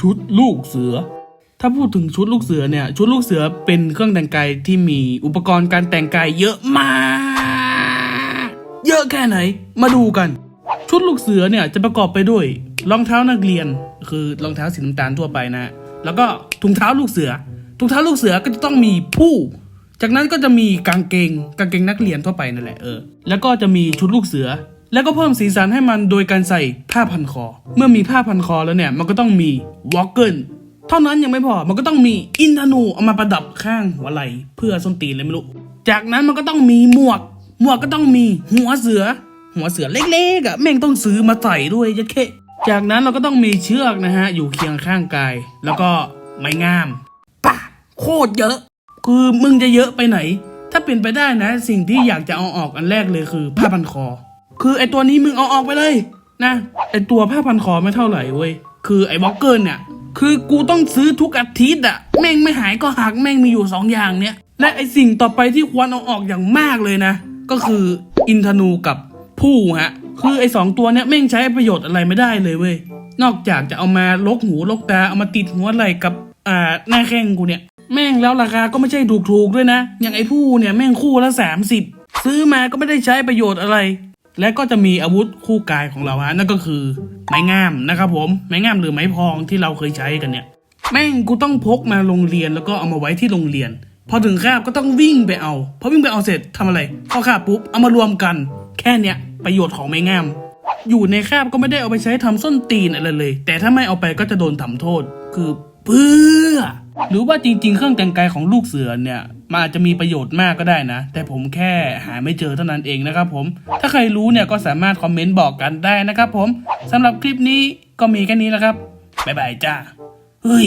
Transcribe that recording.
ชุดลูกเสือ ถ้าพูดถึงชุดลูกเสือเนี่ย ชุดลูกเสือเป็นเครื่องแต่งกายที่มีอุปกรณ์การแต่งกายเยอะมาก เยอะแค่ไหน มาดูกัน ชุดลูกเสือเนี่ยจะประกอบไปด้วยรองเท้านักเรียน คือรองเท้าสีน้ำตาลทั่วไปนะ แล้วก็ถุงเท้าลูกเสือ ถุงเท้าลูกเสือก็จะต้องมีผู้จากนั้นก็จะมีกางเกงกางเกงนักเรียนทั่วไปนั่นแหละเออ แล้วก็จะมีชุดลูกเสือ แล้วก็เพิ่มสีสันให้มันโดยการใส่ผ้าพันคอ เมื่อมีผ้าพันคอแล้วเนี่ยมันก็ต้องมีวอลเกิลเท่านั้นยังไม่พอมันก็ต้องมีอินทนูเอามาประดับข้างหัวไหล่เพื่อส้นตีนเลยไม่รู้ จากนั้นมันก็ต้องมีหมวก หมวกก็ต้องมีหัวเสือ หัวเสือเล็กๆอะแม่งต้องซื้อมาใส่ด้วยยัดเคจากนั้นเราก็ต้องมีเชือกนะฮะ อยู่เคียงข้างกาย แล้วก็ไม้งามปะโคตรเยอะ คือมึงจะเยอะไปไหน ถ้าเป็นไปได้นะ สิ่งที่อยากจะเอาออกอันแรกเลยคือผ้าพันคอ คือไอตัวนี้มึงเอาออกไปเลย นะไอตัวผ้าพันคอไม่เท่าไหร่เว้ยคือไอบล็อกเกอร์เนี่ย คือกูต้องซื้อทุกอาทิตย์อะแม่งไม่หายก็หักแม่งมีอยู่สองอย่างเนี่ยและไอสิ่งต่อไปที่ควรเอาออกอย่างมากเลยนะ ก็คืออินทนูกับผู้ฮะ คือไอสองตัวเนี้ยแม่งใช้ประโยชน์อะไรไม่ได้เลยเว้ยนอกจากจะเอามาลกหูลกตาเอามาติดหัวไหล่กับอ่าหน้าแข้งกูเนี่ยแม่งแล้วราคาก็ไม่ใช่ถูกๆด้วยนะ อย่างไอ้ผู้เนี่ยแม่งคู่ละ 30 ซื้อมาก็ไม่ได้ใช้ประโยชน์อะไร และก็จะมีอาวุธคู่กายของเราฮะนั่นก็คือไม้งามนะครับผมไม้งามหรือไม้พองที่เราเคยใช้กันเนี่ยแม่งกูต้องพกมาโรงเรียนแล้วก็เอามาไว้ที่โรงเรียน พอถึงคาบก็ต้องวิ่งไปเอาพอวิ่งไปเอาเสร็จทำอะไรพอคาบปุ๊บเอามารวมกัน แค่เนี้ยประโยชน์ของไม้งามอยู่ในคาบก็ไม่ได้เอาไปใช้ทำส้นตีนอะไรเลย แต่ถ้าไม่เอาไปก็จะโดนทำโทษ คือเพื่อ หรือว่าจริง ๆ เครื่องแต่งกายของลูกเสือเนี่ยมันอาจจะมีประโยชน์มากก็ได้นะ แต่ผมแค่หาไม่เจอเท่านั้นเองนะครับผม ถ้าใครรู้เนี่ยก็สามารถคอมเมนต์บอกกันได้นะครับผมสำหรับคลิปนี้ก็มีแค่นี้แล้วครับบ๊ายบายจ้าเฮ้ย